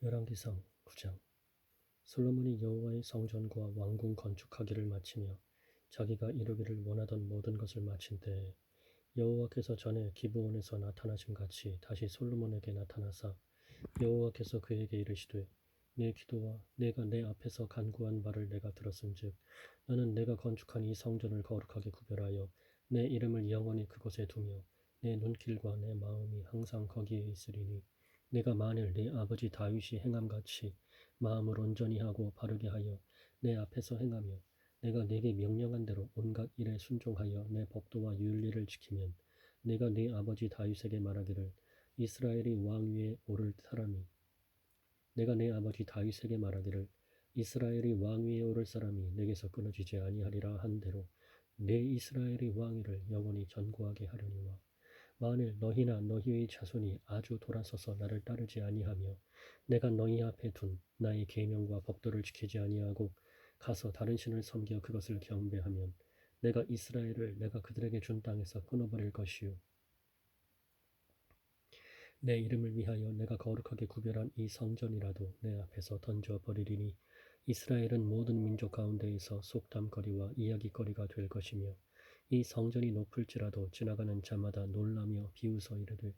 열왕기상 9장. 솔로몬이 여호와의 성전과 왕궁 건축하기를 마치며 자기가 이루기를 원하던 모든 것을 마친 때에 여호와께서 전에 기브온에서 나타나심 같이 다시 솔로몬에게 나타나사 여호와께서 그에게 이르시되 내 기도와 내가 내 앞에서 간구한 바를 내가 들었은즉 너는 내가 건축한 이 성전을 거룩하게 구별하여 내 이름을 영원히 그곳에 두며 내 눈길과 내 마음이 항상 거기에 있으리니 내가 만일 내 아버지 다윗이 행함같이 마음을 온전히 하고 바르게 하여 내 앞에서 행하며 내가 네게 명령한 대로 온갖 일에 순종하여 내 법도와 윤리를 지키면 내가 네 아버지 다윗에게 말하기를 이스라엘이 왕 위에 오를 사람이 내가 내 아버지 다윗에게 말하기를 이스라엘이 왕 위에 오를 사람이 내게서 끊어지지 아니하리라 한 대로 내 이스라엘이 왕위를 영원히 전고하게 하려니와 만일 너희나 너희의 자손이 아주 돌아서서 나를 따르지 아니하며 내가 너희 앞에 둔 나의 계명과 법도를 지키지 아니하고 가서 다른 신을 섬겨 그것을 경배하면 내가 이스라엘을 내가 그들에게 준 땅에서 끊어버릴 것이요. 내 이름을 위하여 내가 거룩하게 구별한 이 성전이라도 내 앞에서 던져 버리리니 이스라엘은 모든 민족 가운데에서 속담거리와 이야기거리가 될 것이며 이 성전이 높을지라도 지나가는 자마다 놀라며 비웃어 이르되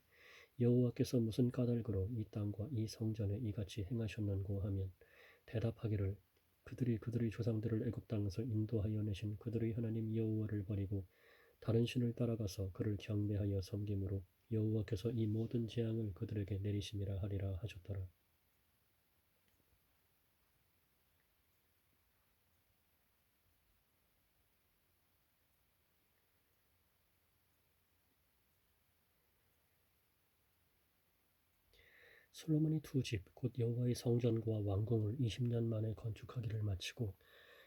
여호와께서 무슨 까닭으로 이 땅과 이 성전에 이같이 행하셨는고 하면 대답하기를 그들이 그들의 조상들을 애굽 땅에서 인도하여 내신 그들의 하나님 여호와를 버리고 다른 신을 따라가서 그를 경배하여 섬김으로 여호와께서 이 모든 재앙을 그들에게 내리심이라 하리라 하셨더라. 솔로몬이 두 집, 곧 여호와의 성전과 왕궁을 20년 만에 건축하기를 마치고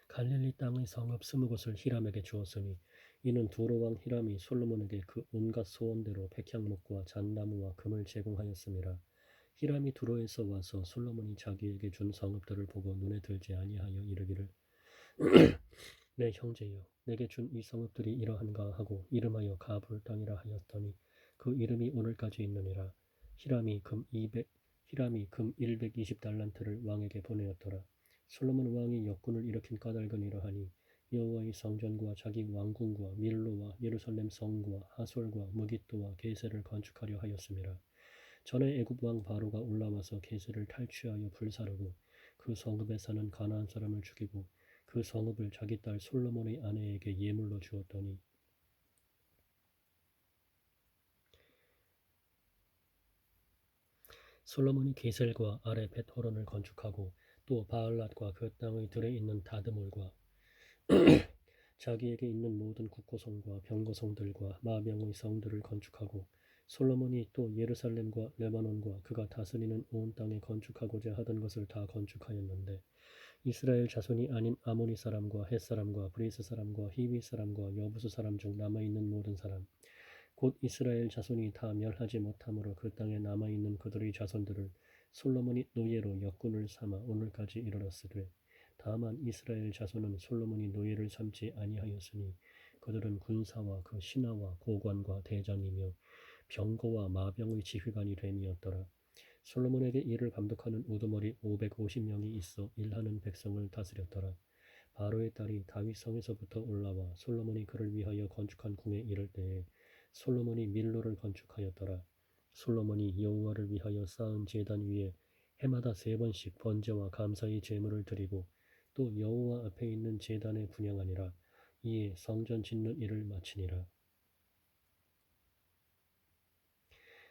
갈릴리 땅의 성읍 스무 곳을 히람에게 주었으니 이는 두로 왕 히람이 솔로몬에게 그 온갖 소원대로 백향목과 잣나무와 금을 제공하였음이라. 히람이 두로에서 와서 솔로몬이 자기에게 준 성읍들을 보고 눈에 들지 아니하여 이르기를 내 형제여 내게 준 이 성읍들이 이러한가 하고 이름하여 가불 땅이라 하였더니 그 이름이 오늘까지 있느니라. 히람이 금 200, 히람이 금 120달란트를 왕에게 보내었더라. 솔로몬 왕이 역군을 일으킨 까닭은 이러하니 여호와의 성전과 자기 왕궁과 밀로와 예루살렘 성과 하솔과 무기또와 게세를 건축하려 하였음이라. 전에 애굽 왕 바로가 올라와서 게세를 탈취하여 불사르고 그 성읍에 사는 가나안 사람을 죽이고 그 성읍을 자기 딸 솔로몬의 아내에게 예물로 주었더니 솔로몬이 게셀과 아래 벳호론을 건축하고 또 바알랏과 그 땅의 들에 있는 다드몰과 자기에게 있는 모든 국고성과 병거성들과 마병의 성들을 건축하고 솔로몬이 또 예루살렘과 레바논과 그가 다스리는 온 땅에 건축하고자 하던 것을 다 건축하였는데 이스라엘 자손이 아닌 아모니 사람과 헷 사람과 브리스 사람과 히비 사람과 여부수 사람 중 남아 있는 모든 사람 곧 이스라엘 자손이 다 멸하지 못함으로 그 땅에 남아 있는 그들의 자손들을 솔로몬이 노예로 역군을 삼아 오늘까지 이르렀으되 다만 이스라엘 자손은 솔로몬이 노예를 삼지 아니하였으니 그들은 군사와 그 신하와 고관과 대장이며 병거와 마병의 지휘관이 됨이었더라. 솔로몬에게 이를 감독하는 우두머리 550명이 있어 일하는 백성을 다스렸더라. 바로의 딸이 다윗 성에서부터 올라와 솔로몬이 그를 위하여 건축한 궁에 이를 때에 솔로몬이 밀로를 건축하였더라. 솔로몬이 여호와를 위하여 쌓은 제단 위에 해마다 세 번씩 번제와 감사의 제물을 드리고 또 여호와 앞에 있는 제단에 분양하니라. 이에 성전 짓는 일을 마치니라.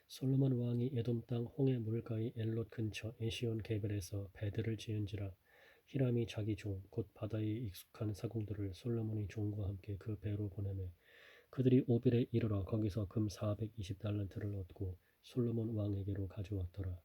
솔로몬 왕이 에돔 땅 홍해 물가의 엘롯 근처 에시온 게벨에서 배들을 지은지라 히람이 자기 종 곧 바다에 익숙한 사공들을 솔로몬의 종과 함께 그 배로 보내매 그들이 오빌에 이르러 거기서 금 420달란트를 얻고 솔로몬 왕에게로 가져왔더라.